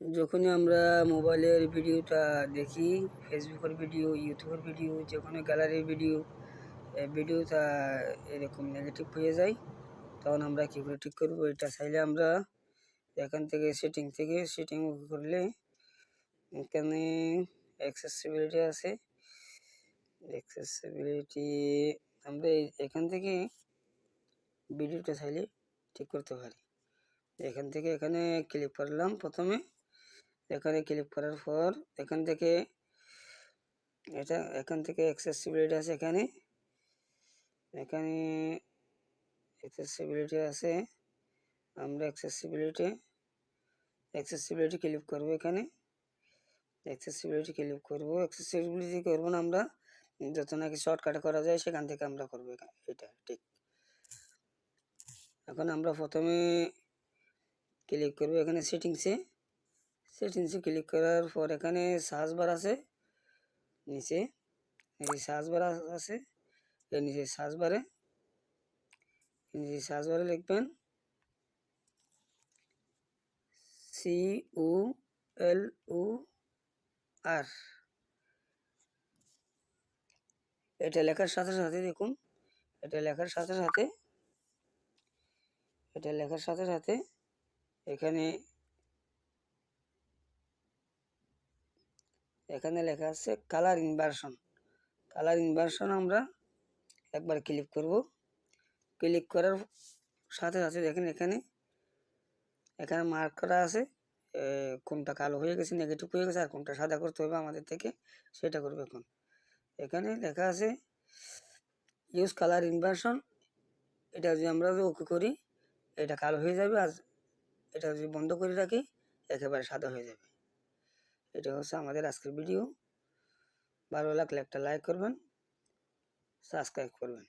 যখনই আমরা মোবাইলের ভিডিওটা দেখি, ফেসবুকের ভিডিও, ইউটিউবের ভিডিও যে কোনো গ্যালারির ভিডিও ভিডিওটা এরকম নেগেটিভ হয়ে যায়, তখন আমরা কী করে ঠিক করব? এটা চাইলে আমরা এখান থেকে সেটিং থেকে সেটিং করলে এখানে অ্যাক্সেসিবিলিটি আছে। অ্যাক্সেসিবিলিটি আমরা এখান থেকে ভিডিওটা চাইলে ঠিক করতে পারি। এখান থেকে এখানে ক্লিক করলাম প্রথমে। এখানে ক্লিক করার পর এখান থেকে এটা এখান থেকে অ্যাক্সেসিবিলিটি আছে এখানে। এখানে অ্যাক্সেসিবিলিটি আছে। আমরা অ্যাক্সেসিবিলিটি অ্যাক্সেসিবিলিটি ক্লিক করব এখানে। অ্যাক্সেসিবিলিটি ক্লিক করব। অ্যাক্সেসিবিলিটি করব না আমরা, যত নাকি শর্টকাটে করা যায় সেখান থেকে আমরা করব এটা ঠিক। এখন আমরা প্রথমে ক্লিক করব এখানে সেটিংসে সেটিংসে ক্লিক করার পর এখানে সার্চ বার আছে, নিচে এই সার্চ বার আছে এর নিচে সার্চ বারে নিচে সার্চ বারে লিখবেন সি উ এল উ আর এটা লেখার সাথে সাথে দেখুন, এটা লেখার সাথে সাথে, এটা লেখার সাথে সাথে এখানে এখানে লেখা আছে কালার ইনভার্সন কালার ইনভার্সন আমরা একবার ক্লিক করব। ক্লিক করার সাথে সাথে দেখেন এখানে এখানে মার্ক করা আছে কোনটা কালো হয়ে গেছে নেগেটিভ হয়ে গেছে, আর কোনটা সাদা করতে হবে আমাদের থেকে, সেটা করবে এখন। এখানে লেখা আছে ইউজ কালার ইনভার্সন এটা যদি আমরা ওকে করি, এটা কালো হয়ে যাবে, আর এটা যদি বন্ধ করে রাখি, একেবারে সাদা হয়ে যাবে। এটা হচ্ছে আমাদের আজকের ভিডিও ভালো লাগলে একটা লাইক করবেন সাবস্ক্রাইব করবেন।